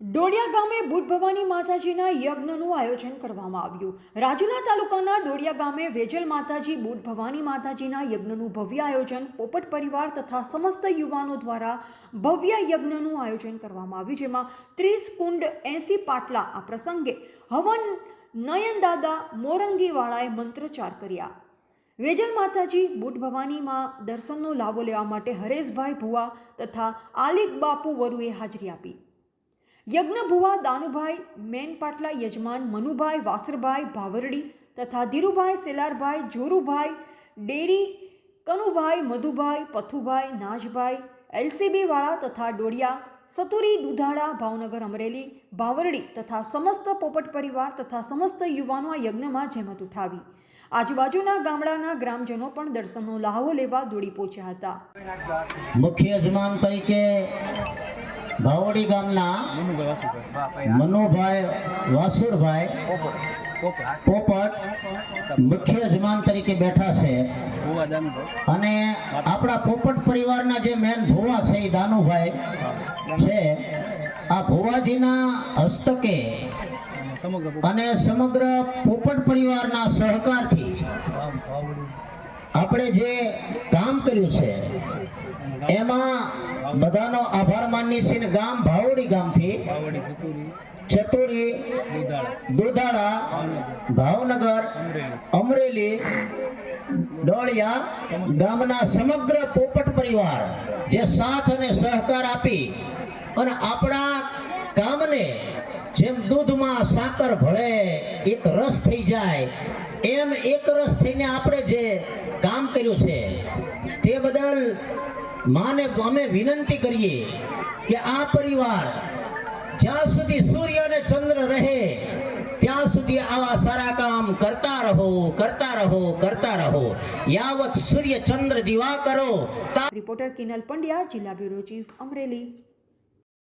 ડોડિયા ગામે બુટ ભવાની માતાજીના યજ્ઞનું આયોજન કરવામાં આવ્યું. રાજુલા તાલુકાના ડોડિયા ગામે વેજલ માતાજી બુટ ભવાની માતાજીના યજ્ઞનું ભવ્ય આયોજન, પોપટ પરિવાર તથા સમસ્ત યુવાનો દ્વારા ભવ્ય યજ્ઞનું આયોજન કરવામાં આવ્યું, જેમાં ત્રીસ કુંડ એંસી પાટલા આ પ્રસંગે હવન નયનદાદા મોરંગીવાળાએ મંત્રોચ્ચાર કર્યા. વેજલ માતાજી બુટ ભવાનીમાં દર્શનનો લાભો લેવા માટે હરેશભાઈ ભુવા તથા આલિક બાપુ વરુએ હાજરી આપી. યજ્ઞ ભુવા દાનુભાઈ મેન પાટલા યજમાન મનુભાઈ, વાસરભાઈ, ભાવરડી તથા ધીરુભાઈ, સેલારભાઈ, જોરુભાઈ, ડેરી, કનુભાઈ, મધુભાઈ, પથુભાઈ, નાજભાઈ, એલસીબીવાળા તથા ડોડિયા સતુરી, દુધાળા, ભાવનગર અમરેલી, ભાવરડી તથા સમસ્ત પોપટ પરિવાર તથા સમસ્ત યુવાનો આ યજ્ઞમાં જહેમત ઉઠાવી. આજુબાજુના ગામડાના ગ્રામજનો પણ દર્શનનો લહાવો લેવા દોડી પહોંચ્યા હતા. મુખ્ય યજમાન તરીકે ભાવડી ગામના મનુભાઈ વાસુરભાઈ પોપટ મુખ્ય યજમાન તરીકે બેઠા છે. અને આપણા પોપટ પરિવારના જે મેન ભુવા છે એ દાનુભાઈ છે. આ ભુવાજીના હસ્તકે અને સમગ્ર પોપટ પરિવારના સહકારથી આપણે જે કામ કર્યું છે, એમાં બધાનો આભાર માનીએ છીએ ગામ ભાવડી ગામથી ચતુરી દુધાળા ભાવનગર અમરેલી ડોળિયા ગામના સમગ્ર પોપટ પરિવાર જે સાથ અને સહકાર આપી અને આપણા કામને જેમ દૂધમાં સાકર ભળે એક રસ થઈ જાય એમ એક રસ થઈને આપણે જે કામ કર્યું છે તે બદલ માને અમે વિનંતી કરીએ કે આ પરિવાર જ્યાં સુધી સૂર્ય અને ચંદ્ર રહે, ત્યાં સુધી આવા સારા કામ કરતા રહો કરતા રહો કરતા રહો. યાવત સૂર્ય ચંદ્ર દિવા કરો. રિપોર્ટર કિનલ પંડ્યા, જિલ્લા બ્યુરો ચીફ અમરેલી.